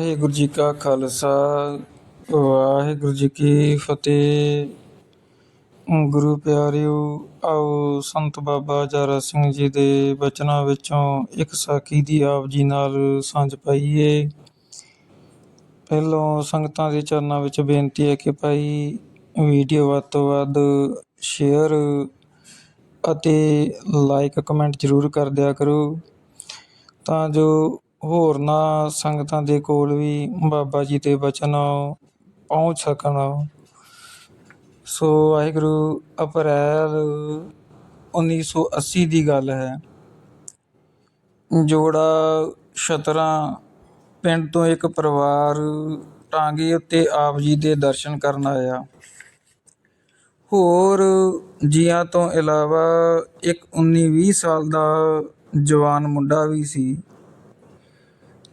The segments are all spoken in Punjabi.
ਵਾਹਿਗੁਰੂ ਜੀ ਕਾ ਖਾਲਸਾ, ਵਾਹਿਗੁਰੂ ਜੀ ਕੀ ਫਤਿਹ। ਗੁਰੂ ਪਿਆਰਿਓ, ਆਓ ਸੰਤ ਬਾਬਾ ਜਾਰਾ ਸਿੰਘ ਜੀ ਦੇ ਬਚਨਾਂ ਵਿੱਚੋਂ ਇੱਕ ਸਾਖੀ ਦੀ ਆਪ ਜੀ ਨਾਲ ਸਾਂਝ ਪਾਈਏ। ਪਹਿਲੋਂ ਸੰਗਤਾਂ ਦੇ ਚਰਨਾਂ ਵਿੱਚ ਬੇਨਤੀ ਹੈ ਕਿ ਭਾਈ ਵੀਡੀਓ ਵੱਧ ਤੋਂ ਵੱਧ ਸ਼ੇਅਰ ਅਤੇ ਲਾਈਕ ਕਮੈਂਟ ਜ਼ਰੂਰ ਕਰ ਦਿਆ ਕਰੋ, ਤਾਂ ਜੋ ਹੋਰਨਾਂ ਸੰਗਤਾਂ ਦੇ ਕੋਲ ਵੀ ਬਾਬਾ ਜੀ ਦੇ ਬਚਨ ਪਹੁੰਚ ਸਕਣ। ਸੋ ਵਾਹਿਗੁਰੂ, ਅਪ੍ਰੈਲ 1980 ਦੀ ਗੱਲ ਹੈ। ਜੋੜਾ ਸ਼ਤਰਾਂ ਪਿੰਡ ਤੋਂ ਇੱਕ ਪਰਿਵਾਰ ਟਾਂਗੇ ਉੱਤੇ ਆਪ ਜੀ ਦੇ ਦਰਸ਼ਨ ਕਰਨ ਆਇਆ। ਹੋਰ ਜੀਆਂ ਤੋਂ ਇਲਾਵਾ ਇੱਕ 19-20 ਸਾਲ ਦਾ ਜਵਾਨ ਮੁੰਡਾ ਵੀ ਸੀ।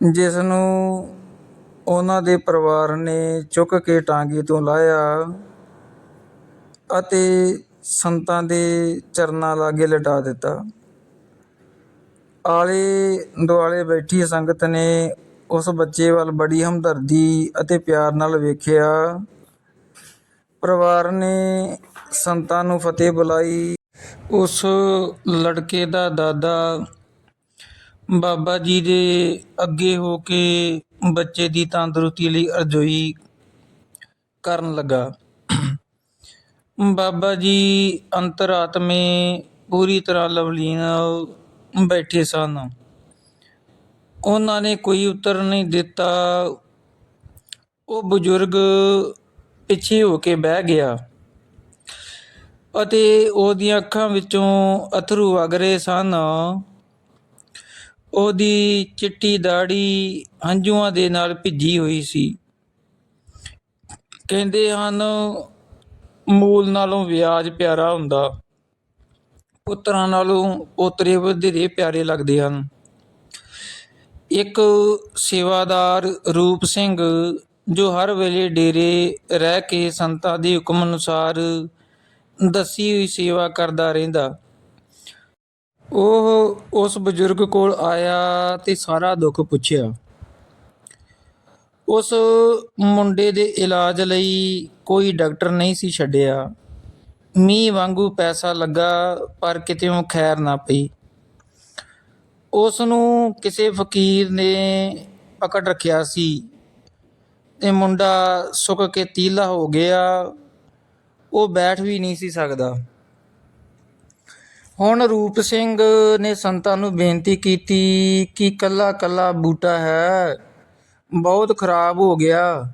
ਜਿਸ ਨੂੰ ਉਹਨਾਂ ਦੇ ਪਰਿਵਾਰ ਨੇ ਚੁੱਕ ਕੇ ਟਾਂਗੇ ਤੋਂ ਲਾਇਆ ਅਤੇ ਸੰਤਾਂ ਦੇ ਚਰਨਾਂ ਲਾਗੇ ਲਟਾ ਦਿੱਤਾ। ਆਲੇ ਦੁਆਲੇ ਬੈਠੀ ਸੰਗਤ ਨੇ ਉਸ ਬੱਚੇ ਵੱਲ ਬੜੀ ਹਮਦਰਦੀ ਅਤੇ ਪਿਆਰ ਨਾਲ ਵੇਖਿਆ। ਪਰਿਵਾਰ ਨੇ ਸੰਤਾਂ ਨੂੰ ਫਤਿਹ ਬੁਲਾਈ। ਉਸ ਲੜਕੇ ਦਾ ਦਾਦਾ ਬਾਬਾ ਜੀ ਦੇ ਅੱਗੇ ਹੋ ਕੇ ਬੱਚੇ ਦੀ ਤੰਦਰੁਸਤੀ ਲਈ ਅਰਜ਼ੋਈ ਕਰਨ ਲੱਗਾ। ਬਾਬਾ ਜੀ ਅੰਤਰਾਤਮੇ ਪੂਰੀ ਤਰ੍ਹਾਂ ਲਵਲੀਨ ਬੈਠੇ ਸਨ। ਉਹਨਾਂ ਨੇ ਕੋਈ ਉੱਤਰ ਨਹੀਂ ਦਿੱਤਾ। ਉਹ ਬਜ਼ੁਰਗ ਪਿੱਛੇ ਹੋ ਕੇ ਬਹਿ ਗਿਆ ਅਤੇ ਉਹਦੀਆਂ ਅੱਖਾਂ ਵਿੱਚੋਂ ਅਥਰੂ ਵਗ ਰਹੇ ਸਨ। ਉਹਦੀ ਚਿੱਟੀ ਦਾੜੀ ਹੰਝੂਆਂ ਦੇ ਨਾਲ ਭਿੱਜੀ ਹੋਈ ਸੀ। ਕਹਿੰਦੇ ਹਨ, ਮੂਲ ਨਾਲੋਂ ਵਿਆਜ ਪਿਆਰਾ ਹੁੰਦਾ। ਪੁੱਤਰਾਂ ਨਾਲੋਂ ਪੋਤਰੇ ਵਧੇਰੇ ਪਿਆਰੇ ਲੱਗਦੇ ਹਨ। ਇੱਕ ਸੇਵਾਦਾਰ ਰੂਪ ਸਿੰਘ, ਜੋ ਹਰ ਵੇਲੇ ਡੇਰੇ ਰਹਿ ਕੇ ਸੰਤਾਂ ਦੇ ਹੁਕਮ ਅਨੁਸਾਰ ਦੱਸੀ ਹੋਈ ਸੇਵਾ ਕਰਦਾ ਰਹਿੰਦਾ। ਉਹ ਉਸ ਬਜ਼ੁਰਗ ਕੋਲ ਆਇਆ ਤੇ ਸਾਰਾ ਦੁੱਖ ਪੁੱਛਿਆ। ਉਸ ਮੁੰਡੇ ਦੇ ਇਲਾਜ ਲਈ ਕੋਈ ਡਾਕਟਰ ਨਹੀਂ ਸੀ ਛੱਡਿਆ। ਮੀਂਹ ਵਾਂਗੂ ਪੈਸਾ ਲੱਗਾ, ਪਰ ਕਿਤੇੋਂ ਖੈਰ ਨਾ ਪਈ। ਉਸ ਨੂੰ ਕਿਸੇ ਫਕੀਰ ਨੇ ਪਕੜ ਰੱਖਿਆ ਸੀ ਤੇ ਮੁੰਡਾ ਸੁੱਕ ਕੇ ਤੀਲਾ ਹੋ ਗਿਆ। ਉਹ ਬੈਠ ਵੀ ਨਹੀਂ ਸੀ ਸਕਦਾ। ਹੁਣ ਰੂਪ ਸਿੰਘ ਨੇ ਸੰਤਾਂ ਨੂੰ ਬੇਨਤੀ ਕੀਤੀ ਕਿ ਕੱਲਾ ਕੱਲਾ ਬੂਟਾ ਹੈ। ਬਹੁਤ ਖਰਾਬ ਹੋ ਗਿਆ।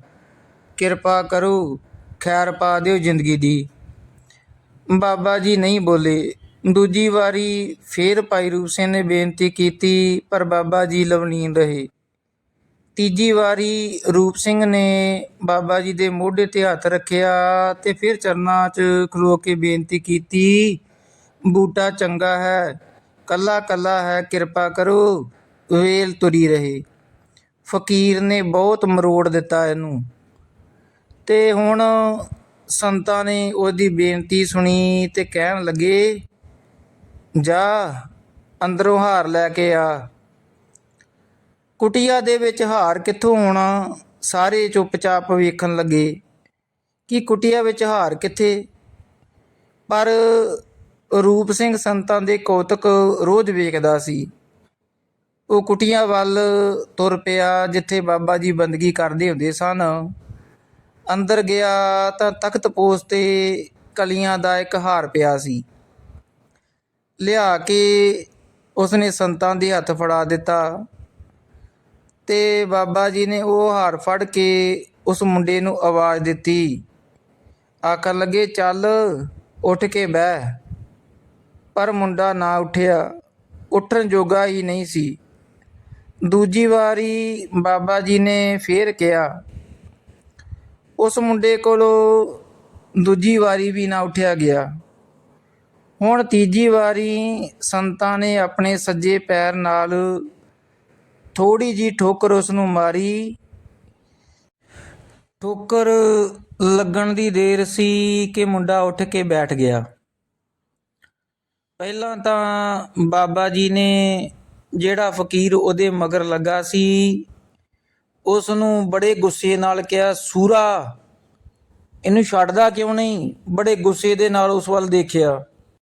ਕਿਰਪਾ ਕਰੋ, ਖੈਰ ਪਾ ਦਿਓ ਜ਼ਿੰਦਗੀ ਦੀ। ਬਾਬਾ ਜੀ ਨਹੀਂ ਬੋਲੇ। ਦੂਜੀ ਵਾਰੀ ਫੇਰ ਭਾਈ ਰੂਪ ਸਿੰਘ ਨੇ ਬੇਨਤੀ ਕੀਤੀ, ਪਰ ਬਾਬਾ ਜੀ ਲਵਲੀਨ ਰਹੇ। ਤੀਜੀ ਵਾਰੀ ਰੂਪ ਸਿੰਘ ਨੇ ਬਾਬਾ ਜੀ ਦੇ ਮੋਢੇ ਤੇ ਹੱਥ ਰੱਖਿਆ ਤੇ ਫਿਰ ਚਰਨਾਂ 'ਚ ਖਲੋ ਕੇ ਬੇਨਤੀ ਕੀਤੀ ਬੂਟਾ ਚੰਗਾ ਹੈ, ਕੱਲਾ ਕੱਲਾ ਹੈ, ਕਿਰਪਾ ਕਰੋ, ਵੇਲ ਤੁਰੀ ਰਹੇ। ਫਕੀਰ ਨੇ ਬਹੁਤ ਮਰੋੜ ਦਿੱਤਾ ਇਹਨੂੰ। ਤੇ ਹੁਣ ਸੰਤਾਂ ਨੇ ਉਹਦੀ ਬੇਨਤੀ ਸੁਣੀ ਤੇ ਕਹਿਣ ਲੱਗੇ, ਜਾ, ਅੰਦਰੋਂ ਹਾਰ ਲੈ ਕੇ ਆ। ਕੁਟੀਆ ਦੇ ਵਿੱਚ ਹਾਰ ਕਿੱਥੋਂ ਆਉਣਾ ਸਾਰੇ ਚੁੱਪਚਾਪ ਵੇਖਣ ਲੱਗੇ, ਕਿ ਕੁਟੀਆ ਵਿੱਚ ਹਾਰ ਕਿੱਥੇ? ਪਰ ਰੂਪ ਸਿੰਘ ਸੰਤਾਂ ਦੇ ਕੌਤਕ ਰੋਜ਼ ਵੇਖਦਾ ਸੀ। ਉਹ ਕੁਟੀਆਂ ਵੱਲ ਤੁਰ ਪਿਆ ਜਿੱਥੇ ਬਾਬਾ ਜੀ ਬੰਦਗੀ ਕਰਦੇ ਹੁੰਦੇ ਸਨ। ਅੰਦਰ ਗਿਆ ਤਾਂ ਤਖਤ ਪੋਸ ਤੇ ਕਲੀਆਂ ਦਾ ਇੱਕ ਹਾਰ ਪਿਆ ਸੀ। ਲਿਆ ਕੇ ਉਸਨੇ ਸੰਤਾਂ ਦੇ ਹੱਥ ਫੜਾ ਦਿੱਤਾ ਤੇ ਬਾਬਾ ਜੀ ਨੇ ਉਹ ਹਾਰ ਫੜ ਕੇ ਉਸ ਮੁੰਡੇ ਨੂੰ ਆਵਾਜ਼ ਦਿੱਤੀ, ਆਖਣ ਲੱਗੇ, ਚੱਲ, ਉੱਠ ਕੇ ਬਹਿ। ਪਰ ਮੁੰਡਾ ਨਾ ਉੱਠਿਆ। ਉੱਠਣ ਜੋਗਾ ਹੀ ਨਹੀਂ ਸੀ। ਦੂਜੀ ਵਾਰੀ ਬਾਬਾ ਜੀ ਨੇ ਫੇਰ ਕਿਹਾ, ਉਸ ਮੁੰਡੇ ਕੋਲੋਂ ਦੂਜੀ ਵਾਰੀ ਵੀ ਨਾ ਉੱਠਿਆ ਗਿਆ। ਹੁਣ ਤੀਜੀ ਵਾਰੀ ਸੰਤਾਂ ਨੇ ਆਪਣੇ ਸੱਜੇ ਪੈਰ ਨਾਲ ਥੋੜੀ ਜੀ ਠੋਕਰ ਉਸ ਨੂੰ ਮਾਰੀ। ਠੋਕਰ ਲੱਗਣ ਦੀ ਦੇਰ ਸੀ ਕਿ ਮੁੰਡਾ ਉੱਠ ਕੇ ਬੈਠ ਗਿਆ। ਪਹਿਲਾਂ ਤਾਂ ਬਾਬਾ ਜੀ ਨੇ ਜਿਹੜਾ ਫਕੀਰ ਉਹਦੇ ਮਗਰ ਲੱਗਾ ਸੀ ਉਸ ਨੂੰ ਬੜੇ ਗੁੱਸੇ ਨਾਲ ਕਿਹਾ, ਸੂਰਾ, ਇਹਨੂੰ ਛੱਡਦਾ ਕਿਉਂ ਨਹੀਂ? ਬੜੇ ਗੁੱਸੇ ਦੇ ਨਾਲ ਉਸ ਵੱਲ ਦੇਖਿਆ।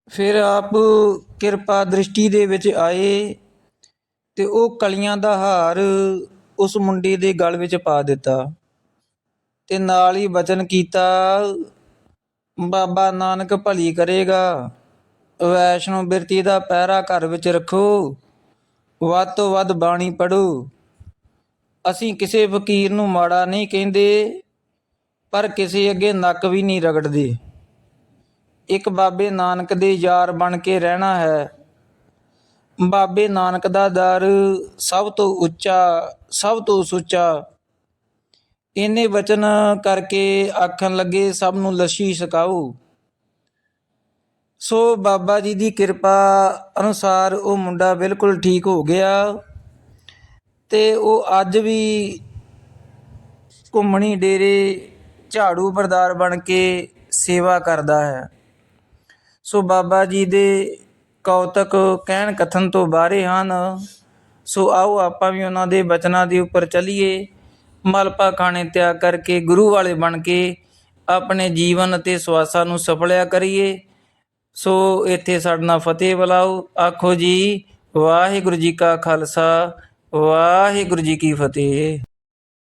ਫਿਰ ਆਪ ਕਿਰਪਾ ਦ੍ਰਿਸ਼ਟੀ ਦੇ ਵਿੱਚ ਆਏ ਤੇ ਉਹ ਕਲੀਆਂ ਦਾ ਹਾਰ ਉਸ ਮੁੰਡੇ ਦੇ ਗਲ ਵਿੱਚ ਪਾ ਦਿੱਤਾ ਤੇ ਨਾਲ ਹੀ ਵਚਨ ਕੀਤਾ, ਬਾਬਾ ਨਾਨਕ ਭਲੀ ਕਰੇਗਾ। ਵੈਸ਼ਨੋ ਬਿਰਤੀ ਦਾ ਪਹਿਰਾ ਘਰ ਵਿੱਚ ਰੱਖੋ। ਵੱਧ ਤੋਂ ਵੱਧ ਬਾਣੀ ਪੜੋ ਅਸੀਂ ਕਿਸੇ ਫਕੀਰ ਨੂੰ ਮਾੜਾ ਨਹੀਂ ਕਹਿੰਦੇ, ਪਰ ਕਿਸੇ ਅੱਗੇ ਨੱਕ ਵੀ ਨਹੀਂ ਰਗੜਦੇ। ਇੱਕ ਬਾਬੇ ਨਾਨਕ ਦੇ ਯਾਰ ਬਣ ਕੇ ਰਹਿਣਾ ਹੈ। ਬਾਬੇ ਨਾਨਕ ਦਾ ਦਰ ਸਭ ਤੋਂ ਉੱਚਾ, ਸਭ ਤੋਂ ਸੁੱਚਾ। ਇਹਨੇ ਵਚਨ ਕਰਕੇ ਆਖਣ ਲੱਗੇ, ਸਭ ਨੂੰ ਲੱਸੀ ਛਕਾਓ। ਸੋ ਬਾਬਾ ਜੀ ਦੀ ਕਿਰਪਾ ਅਨੁਸਾਰ ਉਹ ਮੁੰਡਾ ਬਿਲਕੁਲ ਠੀਕ ਹੋ ਗਿਆ ਤੇ ਉਹ ਅੱਜ ਵੀ ਘੁੰਮਣੀ ਡੇਰੇ ਝਾੜੂ ਬਰਦਾਰ ਬਣ ਕੇ ਸੇਵਾ ਕਰਦਾ ਹੈ। ਸੋ ਬਾਬਾ ਜੀ ਦੇ ਕੌਤਕ ਕਹਿਣ ਕਥਨ ਤੋਂ ਬਾਹਰੇ ਹਨ। ਸੋ ਆਓ ਆਪਾਂ ਵੀ ਉਹਨਾਂ ਦੇ ਬਚਨਾਂ ਦੇ ਉੱਪਰ ਚੱਲੀਏ। ਮਲਪਾ ਖਾਣੇ ਤਿਆਗ ਕਰਕੇ ਗੁਰੂ ਵਾਲੇ ਬਣ ਕੇ ਆਪਣੇ ਜੀਵਨ ਅਤੇ ਸਵਾਸਾਂ ਨੂੰ ਸਫਲਿਆ ਕਰੀਏ। ਸੋ ਇੱਥੇ ਸਾਡੇ ਨਾਲ ਫਤਿਹ ਬੁਲਾਓ। ਆਖੋ ਜੀ, ਵਾਹਿਗੁਰੂ ਜੀ ਕਾ ਖਾਲਸਾ, ਵਾਹਿਗੁਰੂ ਜੀ ਕੀ ਫਤਿਹ।